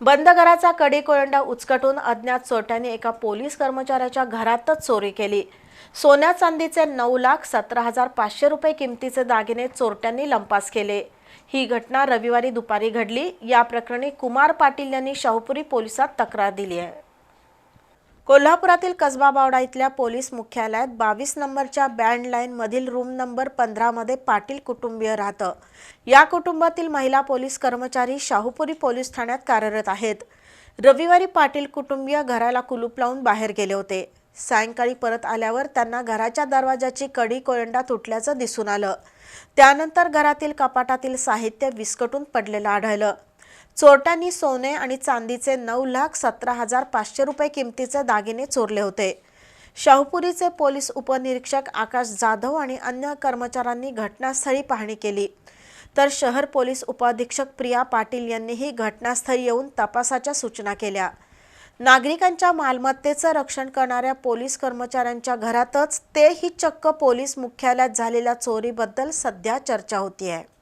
बंद घराचा कडी उचकटून अज्ञात चोरट्याने एका पोलीस कर्मचाऱ्याच्या घरातच चोरी केली. सोन्या चांदीचे नऊ लाख सतरा हजार पाचशे रुपये किमतीचे दागिने चोरट्यांनी लंपास केले. ही घटना रविवारी दुपारी घडली. या प्रकरणी कुमार पाटील यांनी शाहूपुरी पोलिसात तक्रार दिली आहे. कोल्हापुरातील कसबा बावडा इथल्या पोलीस मुख्यालयात बावीस नंबरच्या बँड लाईन मधील रूम नंबर पंधरामध्ये पाटील कुटुंबीय राहतं. या कुटुंबातील महिला पोलीस कर्मचारी शाहूपुरी पोलीस ठाण्यात कार्यरत आहेत. रविवारी पाटील कुटुंबीय घराला कुलूप लावून बाहेर गेले होते. सायंकाळी परत आल्यावर त्यांना घराच्या दरवाजाची कडी कोयंडा तुटल्याचं दिसून आलं. त्यानंतर घरातील कपाटातील साहित्य विस्कटून पडलेलं आढळलं. चोरट्यांनी सोने आणि चांदीचे नऊ लाख सतरा हजार पाचशे रुपये किमतीचे दागिने चोरले होते. शाहूपुरीचे पोलीस उपनिरीक्षक आकाश जाधव आणि अन्य कर्मचाऱ्यांनी घटनास्थळी पाहणी केली. तर शहर पोलीस उपाधीक्षक प्रिया पाटील यांनीही घटनास्थळी येऊन तपासाच्या सूचना केल्या. नागरिकांच्या मालमत्तेचं रक्षण करणाऱ्या पोलीस कर्मचाऱ्यांच्या घरातच तेही चक्क पोलीस मुख्यालयात झालेल्या चोरीबद्दल सध्या चर्चा होती आहे